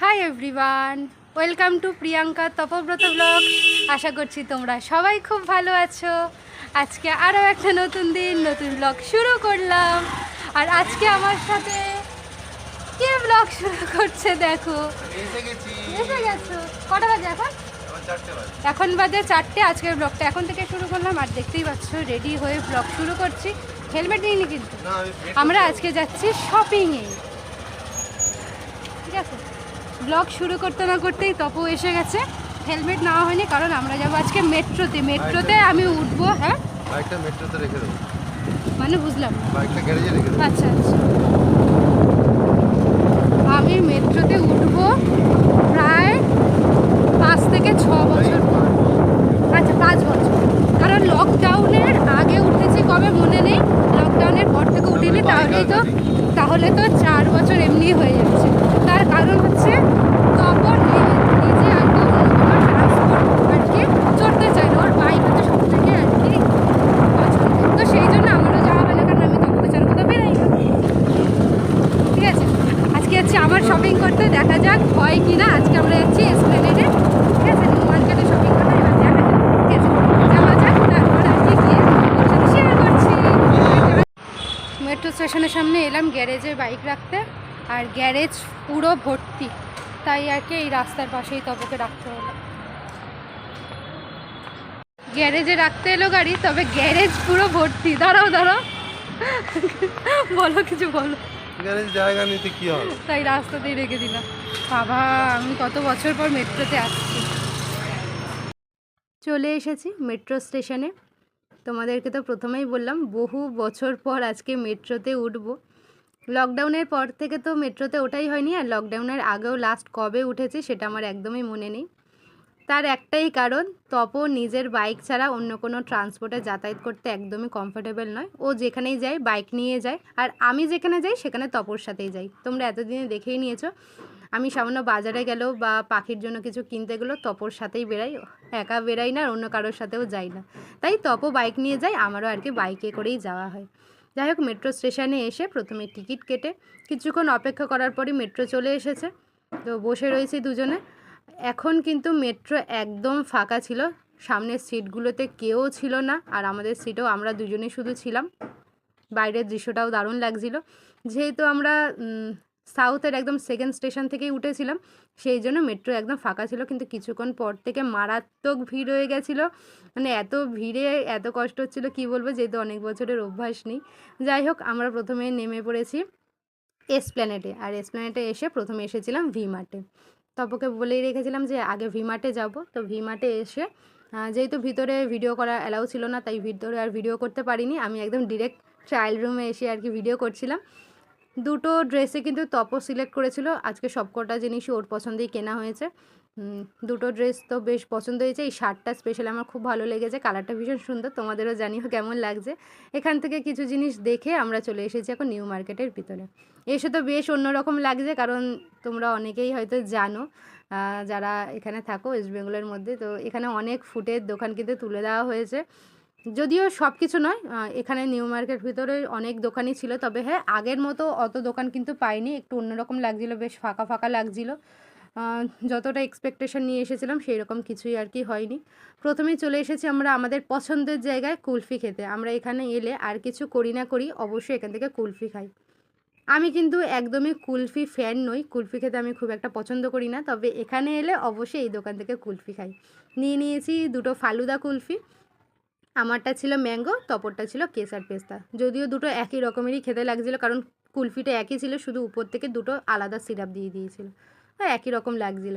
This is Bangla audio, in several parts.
Hi everyone welcome to Priyanka Tapobrata blog আশা করছি তোমরা সবাই খুব ভালো আছো। আজকে আরও একটা নতুন দিন নতুন ব্লগ শুরু করলাম। আর আজকে আমার সাথে কে ব্লগ শুরু করছে দেখো? এসে গেছো। কটা বাজে এখন? এখন বাজে। চারটে আজকের ব্লগটা এখন থেকে শুরু করলাম। আর দেখতেই পাচ্ছ রেডি হয়ে ব্লগ শুরু করছি। হেলমেট নিইনি কিন্তু। আমরা আজকে যাচ্ছি শপিংয়ে ঠিক আছে? ব্লগ শুরু করতে না করতেই তপু এসে গেছে। হেলমেট নেওয়া হয়নি কারণ আমরা যাব আজকে মেট্রোতে। মেট্রোতে আমি উঠবো হ্যাঁ? বাইকটা মেট্রোতে রেখে দেবো। মানে বুঝলাম বাইকটা গ্যারেজে রেখে দেবো। আচ্ছা আচ্ছা। আমি মেট্রোতে উঠবো প্রায় পাঁচ থেকে ছ বছর। পর আচ্ছা পাঁচ বছর। কারণ লকডাউনের আগে উঠেছি কবে মনে নেই? লকডাউনের পর থেকে উঠিনি তাহলেই তো তাহলে তো চার বছর এমনি হয়ে যাচ্ছে। তার কারণ হচ্ছে তখন নি- নিজে আর চড়তে চাই ওর বাইক হচ্ছে সব থেকে আর কি পছন্দের তো সেই জন্য আমারও যাওয়া হয় না, কারণ আমি তখন ছাড়া কোথাও বেরাই ঠিক আছে? আজকে যাচ্ছি আমার শপিং করতে, দেখা যাক হয় কি না। আজকে আমরা যাচ্ছি এসপ্লেনেডে ঠিক আছে? মার্কেটে শপিং করতে দেখা যাক। ঠিক আছে? যাওয়া যাক, তারপর আজকে করছি। মেট্রো স্টেশনের সামনে এলাম গ্যারেজে বাইক রাখতে। আর গ্যারেজ পুরো ভর্তি। তাই আর কি এই রাস্তার পাশেই তবকে রাখতে হলো। গ্যারেজে রাখতে এলো গাড়ি তবে গ্যারেজ পুরো ভর্তি। দাঁড়াও দাঁড়াও। বলো কিছু বলো। গ্যারেজ জায়গা নিতে কি হবে? তাই রাস্তাতেই রেখে দিলাম। বাবা আমি কত বছর পর মেট্রোতে আসছি। চলে এসেছি মেট্রো স্টেশনে। তোমাদেরকে তো প্রথমেই বললাম বহু বছর পর আজকে মেট্রোতে উঠবো। লকডাউনের পর থেকে তো মেট্রোতে ওটাই হয়নি আর লকডাউনের আগেও লাস্ট কবে উঠেছি সেটা আমার একদমই মনে নেই। তার একটাই কারণ, তপ নিজের বাইক ছাড়া অন্য কোনো ট্রান্সপোর্টে যাতায়াত করতে একদমই কমফোর্টেবল নয়। ও যেখানেই যায় বাইক নিয়ে যায় আর আমি যেখানে যাই, সেখানে তপর সাথেই যাই। তোমরা এতদিনে দেখেই নিয়েছো। আমি সামান্য বাজারে গেলেও বা পাখির জন্য কিছু কিনতে গেলেও তপর সাথেই বেরাই একা বেরাই না আর অন্য কারোর সাথেও যাই না। তাই তপ বাইক নিয়ে যায় আমারও আর কি বাইকে করেই যাওয়া হয়। যাই হোক, মেট্রো স্টেশনে এসে প্রথমে টিকিট কেটে কিছুক্ষণ অপেক্ষা করার পরই মেট্রো চলে এসেছে। তো বসে রয়েছি দুজনে। এখন কিন্তু মেট্রো একদম ফাঁকা ছিল। সামনের সিটগুলোতে কেউ ছিল না আর আমাদের সিটেও আমরা দুজনেই শুধু ছিলাম। বাইরের দৃশ্যটাও দারুণ লাগছিল। যেহেতু আমরা সাউথের একদম সেকেন্ড স্টেশন থেকেই উঠেছিলাম। সেই জন্য মেট্রো একদম ফাঁকা ছিল, কিন্তু কিছুক্ষণ পর থেকে মারাত্মক ভিড় হয়ে গেছিল। মানে এত ভিড়ে, এত কষ্ট হচ্ছিল, কি বলব, যেহেতু অনেক বছরের অভ্যাস নেই। যাই হোক, আমরা প্রথমে নেমে পড়েছি এসপ্ল্যানেটে আর এসপ্ল্যানেটে এসে প্রথমে এসেছিলাম ভি মার্টে তপকে বলেই রেখেছিলাম যে, আগে ভি মার্টে যাব। তো ভি মার্টে এসে যেহেতু ভিতরে ভিডিও করা অ্যালাউ ছিল না, তাই ভিতরে আর ভিডিও করতে পারিনি। আমি একদম ডিরেক্ট ট্রায়াল রুমে এসে আর কি ভিডিও করছিলাম। দুটো ড্রেসে কিন্তু তপ সিলেক্ট করেছিল। আজকে সবকটা জিনিসই ওর পছন্দেই কেনা হয়েছে। দুটো ড্রেস তো বেশ পছন্দ হয়েছে। এই শার্টটা স্পেশাল আমার খুব ভালো লেগেছে। কালারটা ভীষণ সুন্দর। তোমাদেরও জানিও কেমন লাগছে। এখান থেকে কিছু জিনিস দেখে আমরা চলে এসেছি এখন নিউ মার্কেটের ভিতরে। এসে তো বেশ অন্যরকম লাগছে, কারণ তোমরা অনেকেই হয়তো জানো যারা এখানে থাকো ওয়েস্ট বেঙ্গলের মধ্যে। তো এখানে অনেক ফুটের দোকান কিন্তু তুলে দেওয়া হয়েছে। যদিও সব কিছু নয় এখানে নিউ মার্কেট ভিতরে অনেক দোকানই ছিল, তবে হ্যাঁ আগের মতো অত দোকান কিন্তু পাইনি, একটু অন্যরকম লাগছিল, বেশ ফাঁকা ফাঁকা লাগছিল। যতটা এক্সপেকটেশন নিয়ে এসেছিলাম সেই রকম কিছুই আর কি হয়নি। প্রথমেই চলে এসেছি আমরা আমাদের পছন্দের জায়গায় কুলফি খেতে। আমরা এখানে এলে আর কিছু করি না করি, অবশ্যই এখান থেকে কুলফি খাই। আমি কিন্তু একদমই কুলফি ফ্যান নই, কুলফি খেতে আমি খুব একটা পছন্দ করি না, তবে এখানে এলে অবশ্যই এই দোকান থেকে কুলফি খাই। নিয়ে নিয়েছি দুটো ফালুদা কুলফি আমারটা ছিল ম্যাঙ্গো, তপরটা ছিল কেসার পেস্তা। যদিও দুটো একই রকমেরই খেতে লাগছিল, কারণ কুলফিটা একই ছিল, শুধু উপর থেকে দুটো আলাদা সিরাপ দিয়ে দিয়েছিল। একই রকম লাগছিল।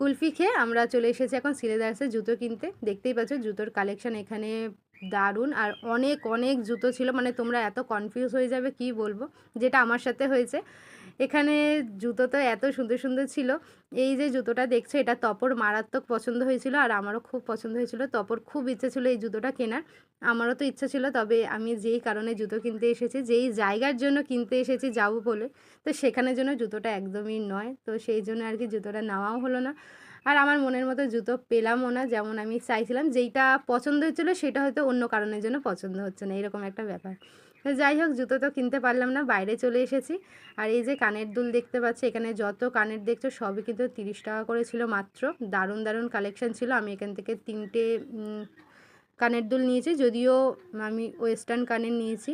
কুলফি খেয়ে আমরা চলে এসেছি এখন সিলেদার্সে জুতো কিনতে। দেখতেই পাচ্ছ জুতোর কালেকশন এখানে দারুণ, আর অনেক অনেক জুতো ছিল। মানে তোমরা এত কনফিউজ হয়ে যাবে, কি বলব? যেটা আমার সাথে হয়েছে। এখানে জুতো তো এত সুন্দর সুন্দর ছিল। এই যে জুতোটা দেখছে, এটা তপর মারাত্মক পছন্দ হয়েছিল আর আমারও খুব পছন্দ হয়েছিল। তপর খুব ইচ্ছে ছিল এই জুতোটা কেনার। আমারও তো ইচ্ছা ছিল, তবে আমি যেই কারণে জুতো কিনতে এসেছি, যেই জায়গার জন্য কিনতে এসেছি যাব বলে, তো সেখানের জন্য জুতোটা একদমই নয়। তো সেই জন্য আর কি জুতোটা নেওয়াও হলো না। আর আমার মনের মতো জুতো পেলামও না যেমন আমি চাইছিলাম। যেইটা পছন্দ হচ্ছিল, সেটা হয়তো অন্য কারণের জন্য পছন্দ হচ্ছে না, এরকম একটা ব্যাপার। যাই হোক, জুতো তো কিনতে পারলাম না, বাইরে চলে এসেছি। আর এই যে কানের দুল দেখতে পাচ্ছি, এখানে যত কানের দেখছ, সবই কিন্তু তিরিশ টাকা করে ছিল মাত্র। দারুণ দারুণ কালেকশন ছিল। আমি এখান থেকে তিনটে কানের দুল নিয়েছি, যদিও আমি ওয়েস্টার্ন কানের নিয়েছি।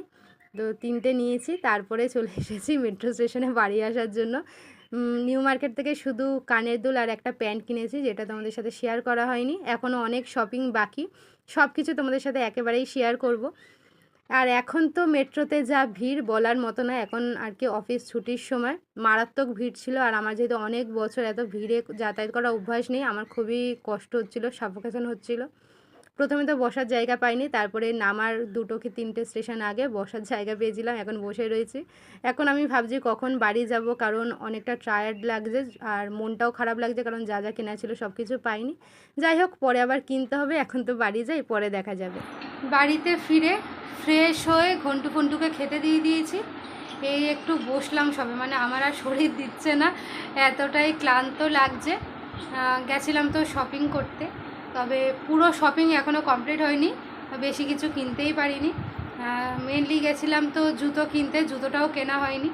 তো তিনটে নিয়েছি, তারপরে চলে এসেছি মেট্রো স্টেশনে বাড়ি আসার জন্য। নিউ মার্কেট থেকে শুধু কানের দুল আর একটা প্যান্ট কিনেছি, যেটা তোমাদের সাথে শেয়ার করা হয়নি। এখনও অনেক শপিং বাকি। সব কিছু তোমাদের সাথে একেবারেই শেয়ার করব। আর এখন তো মেট্রোতে যা ভিড় বলার মতো না, এখন আর কি অফিস ছুটির সময়। মারাত্মক ভিড় ছিল আর আমার যেহেতু অনেক বছর এত ভিড়ে যাতায়াত করা অভ্যাস নেই, আমার খুবই কষ্ট হচ্ছিল, সাফোকেশন হচ্ছিল। প্রথমে তো বসার জায়গা পাইনি, তারপরে নামার দুটো কি তিনটে স্টেশন আগে বসার জায়গা পেয়েছিলাম, এখন বসে রয়েছি। এখন আমি ভাবছি কখন বাড়ি যাব, কারণ অনেকটা টায়ার্ড লাগছে আর মনটাও খারাপ লাগছে, কারণ যা যা কেনা ছিল সব কিছু পাইনি। যাই হোক, পরে আবার কিনতে হবে, এখন তো বাড়ি যাই, পরে দেখা যাবে। বাড়িতে ফিরে ফ্রেশ হয়ে ঘন্টু ফন্টুকে খেতে দিয়ে দিয়েছি। এই একটু বসলাম সবে মানে আমার আর শরীর দিচ্ছে না, এতটাই ক্লান্ত লাগছে। গেছিলাম তো শপিং করতে। তবে পুরো শপিং এখনও কমপ্লিট হয়নি বেশি কিছু কিনতেই পারিনি। মেনলি গেছিলাম তো জুতো কিনতে, জুতোটাও কেনা হয়নি।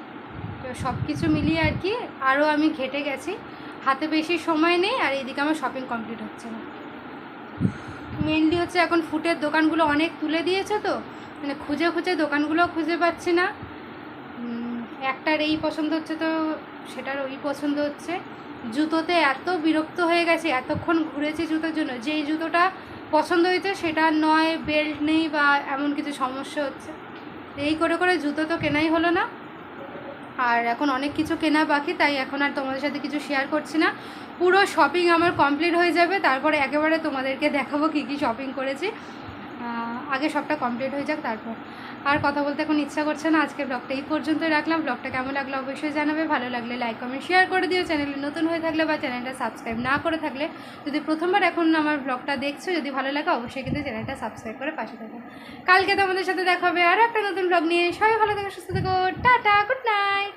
তো সব কিছু মিলিয়ে আর কি আরও আমি ঘেটে গেছি। হাতে বেশি সময় নেই আর এইদিকে আমার শপিং কমপ্লিট হচ্ছে না। মেনলি হচ্ছে এখন ফুটের দোকানগুলো অনেক তুলে দিয়েছে তো মানে খুঁজে খুঁজে দোকানগুলো খুঁজে পাচ্ছি না। একটার এই পছন্দ হচ্ছে তো, সেটার ওই পছন্দ হচ্ছে। জুতোতে এত বিরক্ত হয়ে গেছে, এতক্ষণ ঘুরেছি জুতোর জন্য। যেই জুতোটা পছন্দ হয়েছে সেটা নয়, বেল্ট নেই বা এমন কিছু সমস্যা হচ্ছে। এই করে করে জুতো তো কেনাই হলো না। আর এখন অনেক কিছু কেনা বাকি, তাই এখন আর তোমাদের সাথে কিছু শেয়ার করছি না। পুরো শপিং আমার কমপ্লিট হয়ে যাবে, তারপরে একেবারে তোমাদেরকে দেখাবো কী কী শপিং করেছি। আগে সবটা কমপ্লিট হয়ে যাক, তারপর। আর কথা বলতে এখন ইচ্ছা করছে না, আজকের ব্লগটা এই পর্যন্তই রাখলাম। ব্লগটা কেমন লাগল অবশ্যই জানাবে, ভালো লাগলে লাইক কমেন্ট শেয়ার করে দিও। চ্যানেলে নতুন হয়ে থাকলে বা চ্যানেলটা সাবস্ক্রাইব না করে থাকলে যদি প্রথমবার এখন আমার ব্লগটা দেখছ, যদি ভালো লাগে অবশ্যই কিন্তু চ্যানেলটা সাবস্ক্রাইব করে পাশে থাকো। কালকে তোমাদের সাথে দেখা হবে আরও একটা নতুন ব্লগ নিয়ে। সবাই ভালো থেকো, সুস্থ থেকো। Tata good night